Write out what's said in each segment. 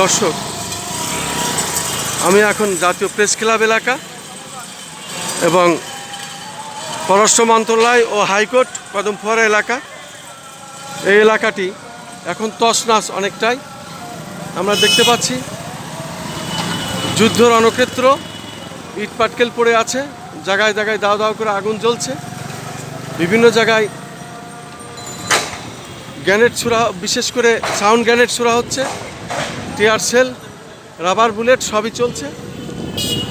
দর্শক, আমি এখন জাতীয় প্রেস ক্লাব এলাকা এবং পররাষ্ট্র মন্ত্রণালয় ও হাইকোর্ট কদমফুয়ারা এলাকা। এই এলাকাটি এখন তসনাস অনেকটাই। আমরা দেখতে পাচ্ছি যুদ্ধ রণক্ষেত্র ইট পাটকেল পড়ে আছে, জায়গায় জায়গায় দাও দাও করে আগুন জ্বলছে। বিভিন্ন জায়গায় গ্যানেট ছোড়া বিশেষ করে সাউন্ড গ্যানেট ছোড়া হচ্ছে, টিয়ার সেল, রাবার বুলেট, সবই চলছে।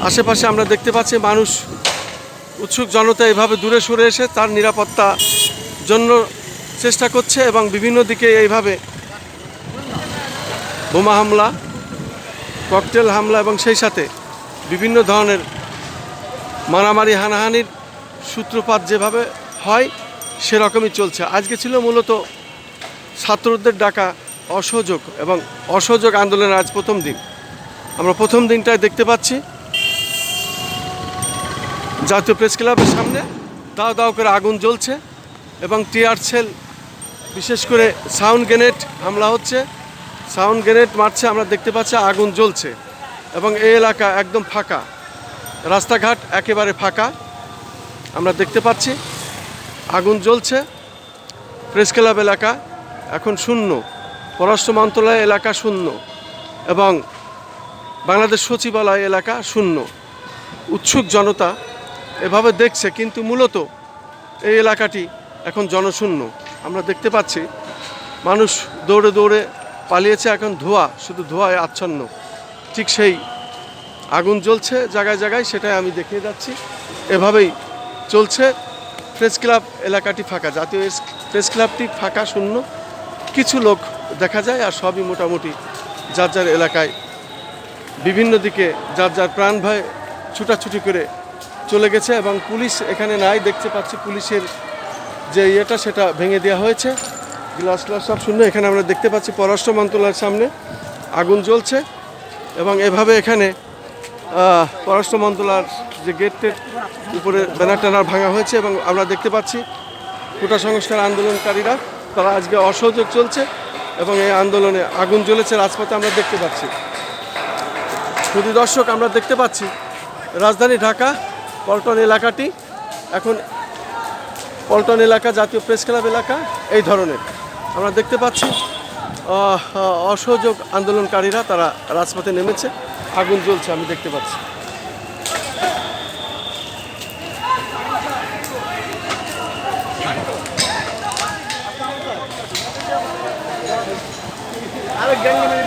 আশেপাশে আমরা দেখতে পাচ্ছি মানুষ উৎসুক জনতা এভাবে দূরে সরে এসে তার নিরাপত্তা জন্য চেষ্টা করছে এবং বিভিন্ন দিকে এইভাবে বোমা হামলা, ককটেল হামলা এবং সেই সাথে বিভিন্ন ধরনের মারামারি, হানাহানির সূত্রপাত যেভাবে হয়, সেরকমই চলছে। আজকে ছিল মূলত ছাত্রদের ডাকা অসহযোগ এবং অসহযোগ আন্দোলনের আজ প্রথম দিন। আমরা প্রথম দিনটায় দেখতে পাচ্ছি, জাতীয় প্রেস ক্লাবের সামনে দাও দাও করে আগুন জ্বলছে এবং টিয়ার সেল, বিশেষ করে সাউন্ড গ্রেনেড হামলা হচ্ছে। সাউন্ড গ্রেনেড মারছে, আমরা দেখতে পাচ্ছি আগুন জ্বলছে এবং এই এলাকা একদম ফাঁকা। রাস্তাঘাট একেবারে ফাঁকা। আমরা দেখতে পাচ্ছি আগুন জ্বলছে। প্রেস ক্লাব এলাকা এখন শূন্য। পররাষ্ট্র মন্ত্রণালয় এলাকা শূন্য এবং বাংলাদেশ সচিবালয় এলাকা শূন্য। উৎসুক জনতা এভাবে দেখছে, কিন্তু মূলত এই এলাকাটি এখন জনশূন্য। আমরা দেখতে পাচ্ছি, মানুষ দৌড়ে দৌড়ে পালিয়েছে এখন ধোঁয়া, শুধু ধোঁয়ায় আচ্ছন্ন। ঠিক সেই আগুন জ্বলছে জায়গায় জায়গায়, সেটাই আমি দেখিয়ে যাচ্ছি। এভাবেই চলছে। প্রেস ক্লাব এলাকাটি ফাঁকা, জাতীয় প্রেস ক্লাবটি ফাঁকা, শূন্য। কিছু লোক দেখা যায় আর সবই মোটামুটি যার যার এলাকায়। বিভিন্ন দিকে যার যার প্রাণ ভয় ছুটাছুটি করে চলে গেছে এবং পুলিশ এখানে নাই, দেখতে পাচ্ছি পুলিশের যে ইয়েটা সেটা ভেঙে দেওয়া হয়েছে। গ্লাস গ্লাস সব শূন্য, এখানে আমরা দেখতে পাচ্ছি পররাষ্ট্র মন্ত্রণালয়ের সামনে আগুন জ্বলছে এবং এভাবে এখানে পররাষ্ট্র মন্ত্রণালয়ের যে গেটের উপরে ব্যানার ট্যানার ভাঙা হয়েছে এবং আমরা দেখতে পাচ্ছি কোটা সংস্কার আন্দোলনকারীরা তারা আজকে অসহযোগ চলছে এবং এই আন্দোলনে আগুন জ্বলেছে রাজপথে আমরা দেখতে পাচ্ছি। শুধু দর্শক আমরা দেখতে পাচ্ছি, রাজধানী ঢাকা, পল্টন এলাকাটি, এখন পল্টন এলাকা জাতীয় প্রেস ক্লাব এলাকা, এই ধরনের। আমরা দেখতে পাচ্ছি অসহযোগ আন্দোলনকারীরা তারা রাজপথে নেমেছে, আগুন জ্বলছে, আমি দেখতে পাচ্ছি। আরে গ্যাং